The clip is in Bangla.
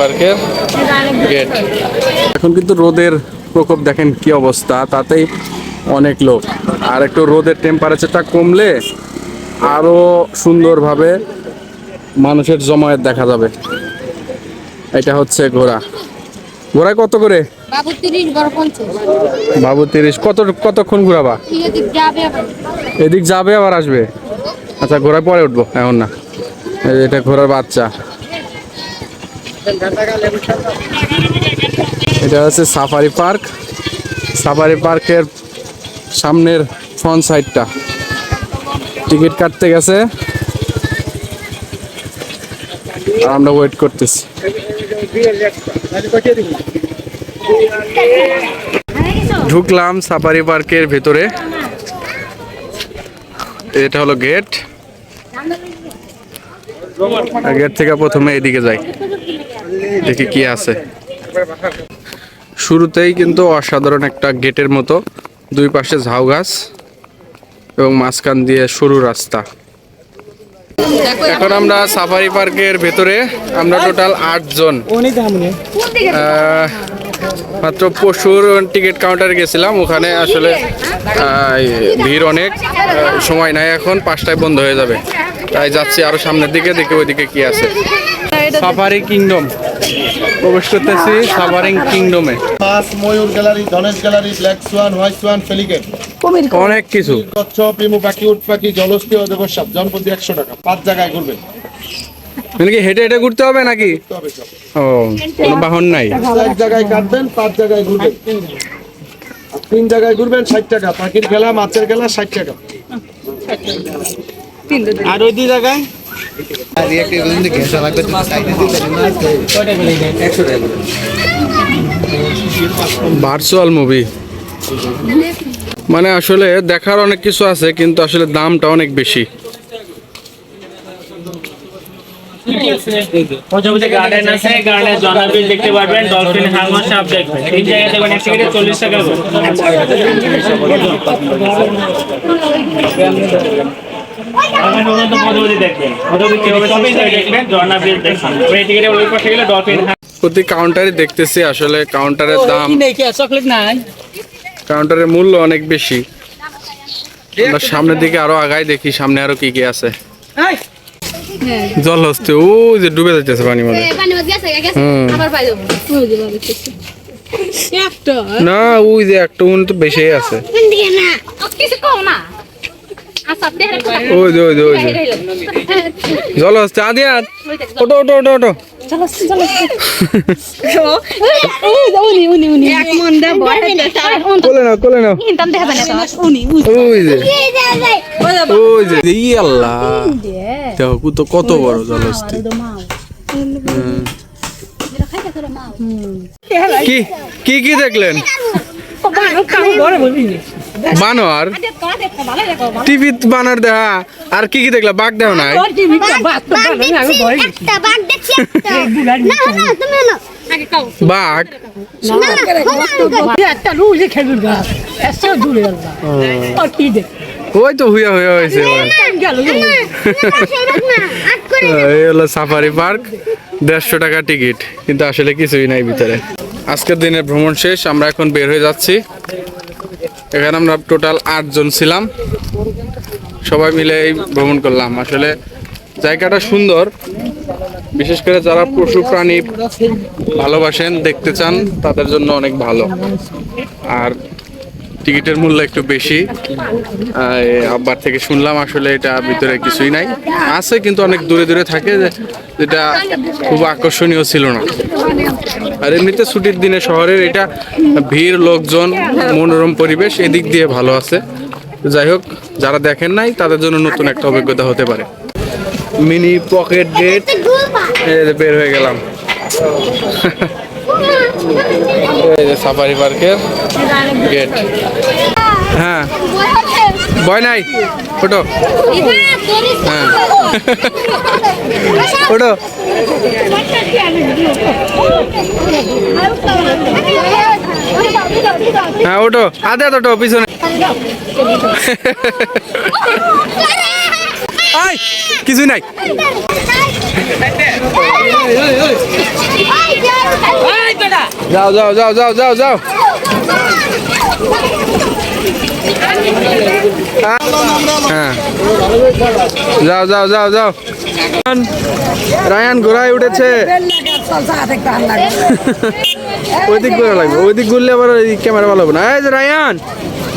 পার্কের গেট এখন কিন্তু রোদের প্রকোপ দেখেন কি অবস্থা, তাতেই অনেক লোক। আর একটু রোদের টেম্পারেচারটা কমলে আরও সুন্দরভাবে মানুষের জমায়েত দেখা যাবে। এটা হচ্ছে ঘোড়া ঘোড়ায় কত করে? বাবু তিরিশ বড় বাবু কত কতক্ষণ ঘোরাবা? ঠিক যাবে আবার। এদিক যাবে আবার আসবে? আচ্ছা ঘোড়ায় পরে উঠবো এখন না। এটা ঘোড়ার বাচ্চা। এটা হচ্ছে সাফারি পার্ক। সাফারি পার্কের সামনের ফ্রন্ট সাইডটা টিকিট কাটতে গেছে। আর আমরা ওয়েট করতেছি। ঢুকলাম সাফারি পার্কের ভেতরে। এটা হলো গেট গেট থেকে প্রথমে এদিকে যাই। দেখি কি আছে। শুরুতেই কিন্তু অসাধারণ একটা গেটের মতো। দুই পাশে ঝাউ গাছ এবং মাঝখান দিয়ে সরু রাস্তা। এখন আমরা সাফারি পার্কের ভেতরে আমরা টোটাল আটজন। মাত্র পশুর টিকিট কাউন্টারে গেছিলাম ওখানে আসলে ভিড় অনেক সময় নাই এখন পাঁচটায় বন্ধ হয়ে যাবে। তাই যাচ্ছি আরও সামনের দিকে দেখি ওইদিকে কি আছে। সাফারি কিংডম প্রবেশ করতেছি সাফারি কিংডমে ময়ূর গ্যালারি ধনেশ gallery black swan white swan ফেলিকেট অনেক কিছু। কচ্ছপ পিমু পাখি উট পাখি জলস্থি অজগর সাপ জনপ্রতি একশো টাকা। পাঁচ জায়গায় ঘুরবেন মানে কি হেঁটে হেঁটে ঘুরতে হবে নাকি? ও কোনো বাহন নাই। এক জায়গায় কাটবেন পাঁচ জায়গায় ঘুরবেন। তিন জায়গায় ঘুরবেন ষাট টাকা। পাখির খেলা মাছের খেলা ষাট টাকা। আর ওই দুই জায়গায়? ভার্চুয়াল মুভি মানে আসলে দেখার অনেক কিছু আছে কিন্তু আসলে দামটা অনেক বেশি। গার্ডেন আছে গার্ডেন জনাবিল দেখতে পারবেন হাঙ্গর সাপ দেখবেন তিন জায়গায় দেখবেন চল্লিশ টাকা ডলফিন প্রতি কাউন্টারে দেখতেছি আসলে কাউন্টারের দাম চকলেট নাই? কাউন্টারের মূল্য অনেক বেশি। আমরা সামনের দিকে আরও আগাই দেখি সামনে আরও কি কি আছে। জল হচ্ছে ও যে ডুবে যাচ্ছে পানি মধ্যে। না ওই যে একটা উন তো বেশি আছে। না। ওই যে ওই যে ওই যে জল হচ্ছে আদি ওটো ওটো ওটো ওটো মন কত কত বড় জলস্থি কি কি কি দেখলেন বানর টিভি বানর দেখা আর কি কি দেখলা বাঘ দেও নাই বাঘ না না তুমি না আগে কাও বাঘ ওই তো হুইয়া হুইয়া হয়েছে এই হলো সাফারি পার্ক দেড়শো টাকা টিকিট কিন্তু আসলে কিছুই নাই ভিতরে আজকের দিনের ভ্রমণ শেষ আমরা এখন বের হয়ে যাচ্ছি এখানে আমরা টোটাল আটজন ছিলাম। সবাই মিলে এই ভ্রমণ করলাম। আসলে জায়গাটা সুন্দর। বিশেষ করে যারা পশু প্রাণী ভালোবাসেন, দেখতে চান, তাদের জন্য অনেক ভালো। আর টিকিটের মূল্য একটু বেশি। আব্বার থেকে শুনলাম আসলে এটা ভিতরে কিছুই নাই। আছে কিন্তু অনেক দূরে দূরে থাকে যেটা খুব আকর্ষণীয় ছিল না। আর এমনিতে ছুটির দিনে শহরের এটা ভিড়, লোকজন, মনোরম পরিবেশ এদিক দিয়ে ভালো আছে। যাই হোক, যারা দেখেন নাই, তাদের জন্য নতুন একটা অভিজ্ঞতা হতে পারে। মিনি পকেট গেট বের হয়ে গেলাম। সাফারি পার্কের গেট হ্যাঁ। ভয় নাই? ওটো হ্যাঁ। ওটো হ্যাঁ ওটো আদে ওটো পিছনে। আই কিছু নাই। যাও যাও যাও যাও যাও যাও। হ্যাঁ। যাও যাও যাও যাও। রায়ান ঘোড়ায় উঠেছে। ওইদিক ঘোরা লাগবে ওইদিক ঘুরলে আবার ওই ক্যামেরা ভালো হবে না। এই যে রায়ান।